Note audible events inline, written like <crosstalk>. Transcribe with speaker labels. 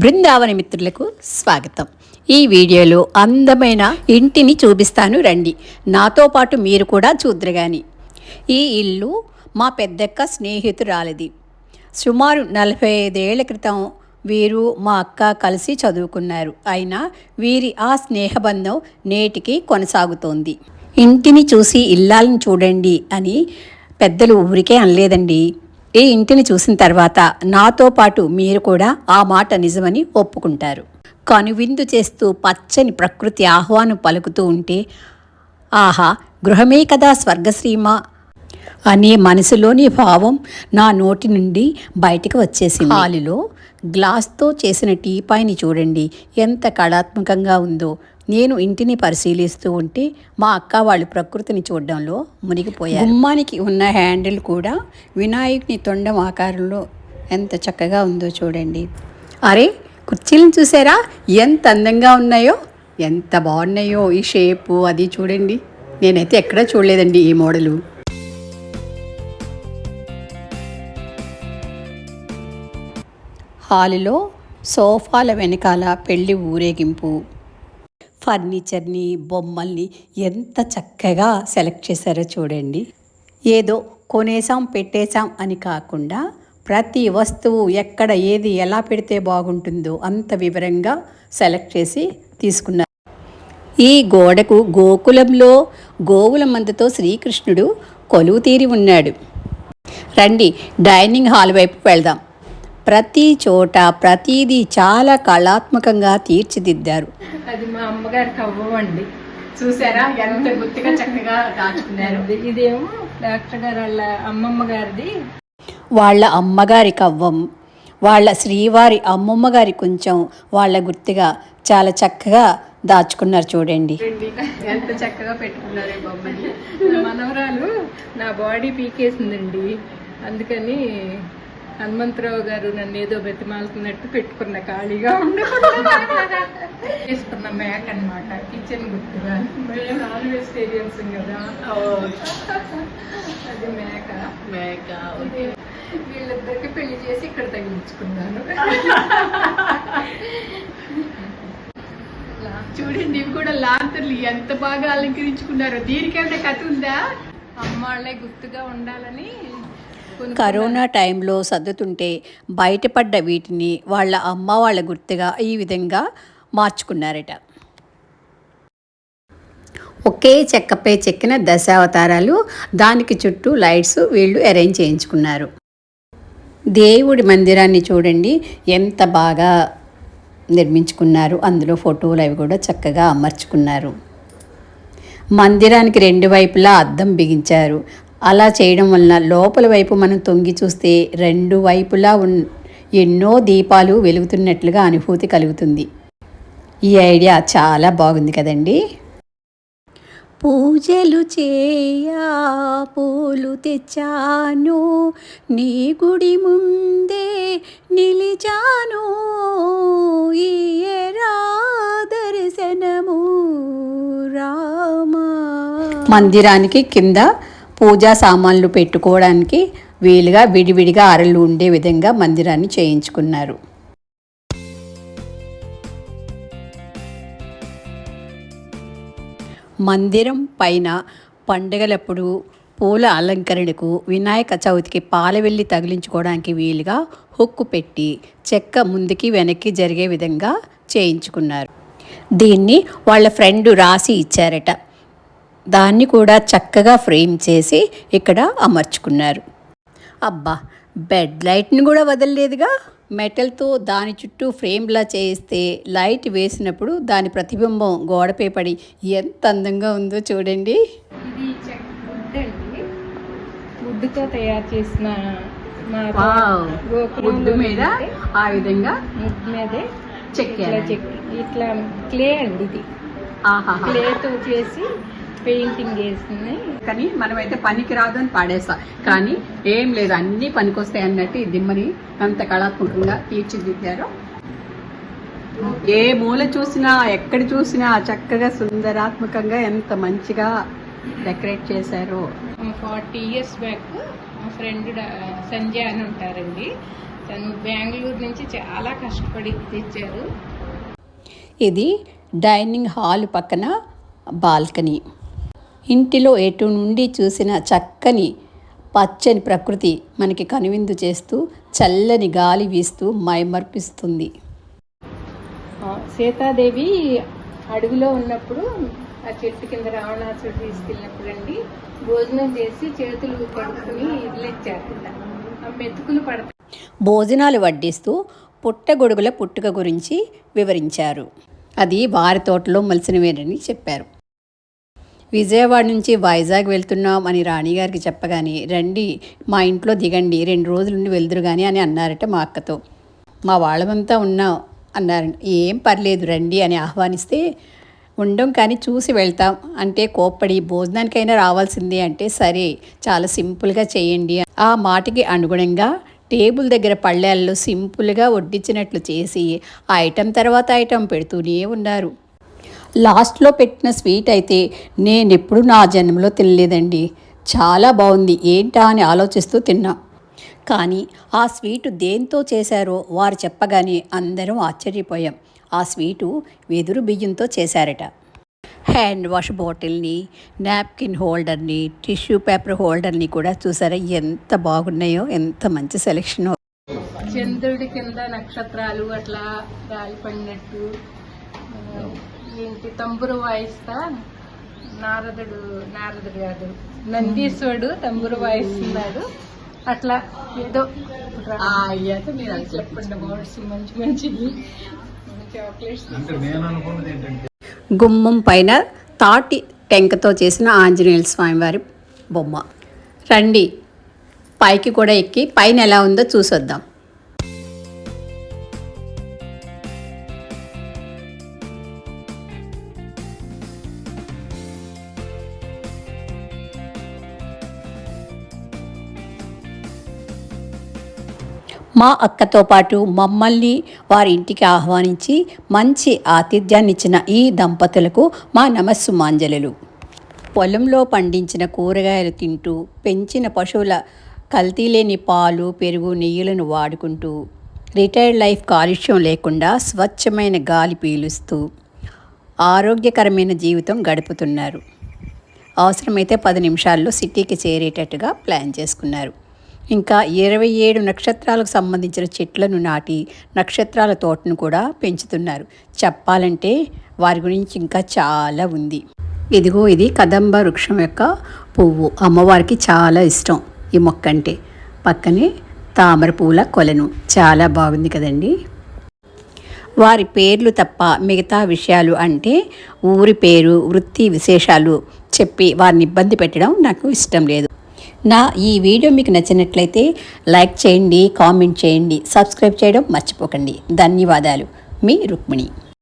Speaker 1: బృందావన మిత్రులకు స్వాగతం. ఈ వీడియోలో అందమైన ఇంటిని చూపిస్తాను రండి. నాతో పాటు మీరు కూడా చూద్దరుగాని. ఈ ఇల్లు మా పెద్దక్క స్నేహితురాలిది. సుమారు నలభై ఐదేళ్ళ క్రితం వీరు మా అక్క కలిసి చదువుకున్నారు. అయినా వీరి ఆ స్నేహబంధం నేటికి కొనసాగుతోంది. ఇంటిని చూసి ఇల్లాలను చూడండి అని పెద్దలు ఊరికే అనలేదండి. ఈ ఇంటిని చూసిన తర్వాత నాతో పాటు మీరు కూడా ఆ మాట నిజమని ఒప్పుకుంటారు. కనువిందు చేస్తూ పచ్చని ప్రకృతి ఆహ్వానం పలుకుతూ ఉంటే ఆహా గృహమే కదా స్వర్గశ్రీమ అనే మనసులోని భావం నా నోటి నుండి బయటకు వచ్చేసింది. హాలులో గ్లాస్తో చేసిన టీపాయ్ని చూడండి. ఎంత కళాత్మకంగా ఉందో. నేను ఇంటిని పరిశీలిస్తూ ఉంటే మా అక్క వాళ్ళు ప్రకృతిని చూడడంలో మునిగిపోయారు. గుమ్మానికి ఉన్న హ్యాండిల్ కూడా వినాయకుని తొండం ఆకారంలో ఎంత చక్కగా ఉందో చూడండి. అరే కుర్చీలను చూసారా? ఎంత అందంగా ఉన్నాయో. ఎంత బాగున్నాయో ఈ షేపు అది చూడండి. నేనైతే ఎక్కడా చూడలేదండి ఈ మోడలు. హాలులో సోఫాల వెనకాల పెళ్ళి ఊరేగింపు. ఫర్నిచర్ని బొమ్మల్ని ఎంత చక్కగా సెలెక్ట్ చేశారో చూడండి. ఏదో కొనేసాం పెట్టేశాం అని కాకుండా ప్రతి వస్తువు ఎక్కడ ఏది ఎలా పెడితే బాగుంటుందో అంత వివరంగా సెలెక్ట్ చేసి తీసుకున్నారు. ఈ గోడకు గోకులంలో గోవుల మందతో శ్రీకృష్ణుడు కొలువు తీరి ఉన్నాడు. రండి డైనింగ్ హాల్ వైపు వెళ్దాం. ప్రతి చోట ప్రతిదీ చాలా కళాత్మకంగా తీర్చిదిద్దారు.
Speaker 2: అది మా అమ్మగారి కవ్వం అండి. చూసారా? ఎంత గుర్తుగా చక్కగా దాచుకున్నారు. ఇదేమో డాక్టర్ గారు వాళ్ళ అమ్మమ్మ గారిది.
Speaker 1: వాళ్ళ అమ్మగారి కవ్వం వాళ్ళ శ్రీవారి అమ్మమ్మ గారి కొంచెం వాళ్ళ గుర్తుగా చాలా చక్కగా దాచుకున్నారు చూడండి.
Speaker 2: ఎంత చక్కగా పెట్టుకున్నారే బొమ్మని. మనవరాలు నా బాడీ పీకేసిందండి. అందుకని హనుమంతరావు గారు నన్ను ఏదో బతిమాలుతున్నట్టు పెట్టుకున్న ఖాళీగా చేసుకున్న <laughs> మేక అన్నమాట కిచెన్ గుర్తుగా మేము నాన్ వెజిటేరియన్స్ కదా. అది మేక. మేక వీళ్ళిద్దరికి పెళ్ళి చేసి ఇక్కడ తగిలించుకున్నాను. చూడండి ఇవి కూడా లాంతర్లు. ఎంత బాగా అలంకరించుకున్నారో. దీనికేమైనా కథ ఉందా? అమ్మాళ్ళే గుర్తుగా ఉండాలని.
Speaker 1: కరోనా టైంలో సర్దుతుంటే బయటపడ్డ వీటిని వాళ్ళ అమ్మ వాళ్ళ గుర్తుగా ఈ విధంగా మార్చుకున్నారట. ఒకే చెక్కపై చెక్కిన దశావతారాలు దానికి చుట్టూ లైట్స్ వీళ్ళు అరేంజ్ చేయించుకున్నారు. దేవుడి మందిరాన్ని చూడండి ఎంత బాగా నిర్మించుకున్నారు. అందులో ఫోటోలు అవి కూడా చక్కగా అమర్చుకున్నారు. మందిరానికి రెండు వైపులా అద్దం బిగించారు. అలా చేయడం వలన లోపల వైపు మనం తొంగి చూస్తే రెండు వైపులా ఉన్ ఎన్నో దీపాలు వెలుగుతున్నట్లుగా అనుభూతి కలుగుతుంది. ఈ ఐడియా చాలా బాగుంది కదండి? పూజలు చేయా పూలు తెచ్చాను నీ గుడి ముందే నిలిచాను దర్శనము రామా. మందిరానికి కింద పూజా సామాన్లు పెట్టుకోవడానికి వీలుగా విడివిడిగా అరలు ఉండే విధంగా మందిరాన్ని చేయించుకున్నారు. మందిరం పైన పండుగలప్పుడు పూల అలంకరణకు వినాయక చవితికి పాలవెల్లి తగిలించుకోవడానికి వీలుగా హుక్కు పెట్టి చెక్క ముందుకి వెనక్కి జరిగే విధంగా చేయించుకున్నారు. దీన్ని వాళ్ళ ఫ్రెండ్ రాసి ఇచ్చారట. దాన్ని కూడా చక్కగా ఫ్రేమ్ చేసి ఇక్కడ అమర్చుకున్నారు. అబ్బా! బెడ్ లైట్ని కూడా వదలలేదుగా? మెటల్తో దాని చుట్టూ ఫ్రేమ్లా చేయిస్తే లైట్ వేసినప్పుడు దాని ప్రతిబింబం గోడపై పడి ఎంత అందంగా ఉందో చూడండి.
Speaker 2: వుడ్తో తయారు చేసిన
Speaker 1: వుడ్ మీద ఆ విధంగా
Speaker 2: మీదే ఇట్లా క్లే అండి ఇది. క్లేతో చేసి పెయింటింగ్ వేసింది
Speaker 1: కానీ మనమైతే పనికి రాదు అని పాడేసా కానీ ఏం లేదు అన్నీ పనికొస్తాయి అన్నట్టు ఈ దిమ్మని అంత కళాత్మకంగా తీర్చిదిద్దారు. ఏ మూల చూసినా ఎక్కడ చూసినా చక్కగా సుందరాత్మకంగా ఎంత మంచిగా డెకరేట్ చేశారో.
Speaker 2: ఫార్టీ ఇయర్స్ బ్యాక్ మా ఫ్రెండ్ సంజయ్ అని ఉంటారండి. తను బెంగళూరు నుంచి చాలా కష్టపడి తెచ్చారు.
Speaker 1: ఇది డైనింగ్ హాల్ పక్కన బాల్కనీ. ఇంటిలో ఎటు నుండి చూసిన చక్కని పచ్చని ప్రకృతి మనకి కనువిందు చేస్తూ చల్లని గాలి వీస్తూ మైమర్పిస్తుంది.
Speaker 2: సీతాదేవి అడవిలో ఉన్నప్పుడు ఆ చెట్టు కింద రావణాసుడు తీసుకెళ్ళినప్పుడు అండి భోజనం చేసి చేతులు కడుక్కుని ఇదిలెచ్చారంట ఆ మెతుకులు
Speaker 1: భోజనాలు వడ్డిస్తూ పుట్టగొడుగుల పుట్టుక గురించి వివరించారు. అది వారి తోటలో మలిసినవేనని చెప్పారు. విజయవాడ నుంచి వైజాగ్ వెళ్తున్నాం అని రాణిగారికి చెప్పగానే రండి మా ఇంట్లో దిగండి రెండు రోజుల నుండి వెళ్దురు కానీ అని అన్నారట మా అక్కతో. మా వాళ్ళమంతా ఉన్నాం అన్నారు. ఏం పర్లేదు రండి అని ఆహ్వానిస్తే ఉండం కానీ చూసి వెళ్తాం. అంటే కోప్పడి భోజనానికైనా రావాల్సిందే అంటే సరే చాలా సింపుల్గా చేయండి ఆ మాటకి అనుగుణంగా టేబుల్ దగ్గర పళ్ళాల్లో సింపుల్గా వడ్డించినట్లు చేసి ఆ ఐటెం తర్వాత ఐటెం పెడుతూనే ఉన్నారు. లాస్ట్లో పెట్టిన స్వీట్ అయితే నేనెప్పుడు నా జన్మలో తినలేదండి. చాలా బాగుంది. ఏంటా అని ఆలోచిస్తూ తిన్నా. కానీ ఆ స్వీటు దేంతో చేశారో వారు చెప్పగానే అందరం ఆశ్చర్యపోయాం. ఆ స్వీటు వెదురు బియ్యంతో చేశారట. హ్యాండ్ వాష్ బాటిల్ని నాప్కిన్ హోల్డర్ని టిష్యూ పేపర్ హోల్డర్ని కూడా చూసారా? ఎంత బాగున్నాయో ఎంత మంచి సెలెక్షన్.
Speaker 2: చంద్రుడి కింద నక్షత్రాలు అట్లా రాలిపడినట్టు ఏంటి? తంబురు వాయిస్తా? నారదుడు నారదుడు కాదు. నందీశ్వరుడు తంబురు వాయిస్తున్నాడు. అట్లా ఏదో చెప్పండి. వర్డ్స్ మంచి మంచిది చాక్లెట్స్
Speaker 1: గుమ్మం పైన తాటి టెంకతో చేసిన ఆంజనేయుల స్వామివారి బొమ్మ. రండి. పైకి కూడా ఎక్కి పైన ఎలా ఉందో చూసొద్దాం. మా అక్కతో పాటు మమ్మల్ని వారి ఇంటికి ఆహ్వానించి మంచి ఆతిథ్యాన్ని ఇచ్చిన ఈ దంపతులకు మా నమస్సు మాంజలులు పొలంలో పండించిన కూరగాయలు తింటూ పెంచిన పశువుల కల్తీ లేని పాలు పెరుగు నెయ్యిలను వాడుకుంటూ రిటైర్డ్ లైఫ్ కాలుష్యం లేకుండా స్వచ్ఛమైన గాలి పీలుస్తూ ఆరోగ్యకరమైన జీవితం గడుపుతున్నారు. అవసరమైతే పది నిమిషాల్లో సిటీకి చేరేటట్టుగా ప్లాన్ చేసుకున్నారు. ఇంకా ఇరవై ఏడు నక్షత్రాలకు సంబంధించిన చెట్లను నాటి నక్షత్రాల తోటను కూడా పెంచుతున్నారు. చెప్పాలంటే వారి గురించి ఇంకా చాలా ఉంది. ఇదిగో ఇది కదంబ వృక్షం యొక్క పువ్వు. అమ్మవారికి చాలా ఇష్టం ఈ మొక్క అంటే పక్కనే తామర పూల కొలను. చాలా బాగుంది కదండి. వారి పేర్లు తప్ప మిగతా విషయాలు అంటే ఊరి పేరు వృత్తి విశేషాలు చెప్పి వారిని ఇబ్బంది పెట్టడం నాకు ఇష్టం లేదు. నా ఈ వీడియో మీకు నచ్చినట్లయితే లైక్ చేయండి కామెంట్ చేయండి సబ్స్క్రైబ్ చేయడం మర్చిపోకండి. ధన్యవాదాలు. మీ రుక్మిణి.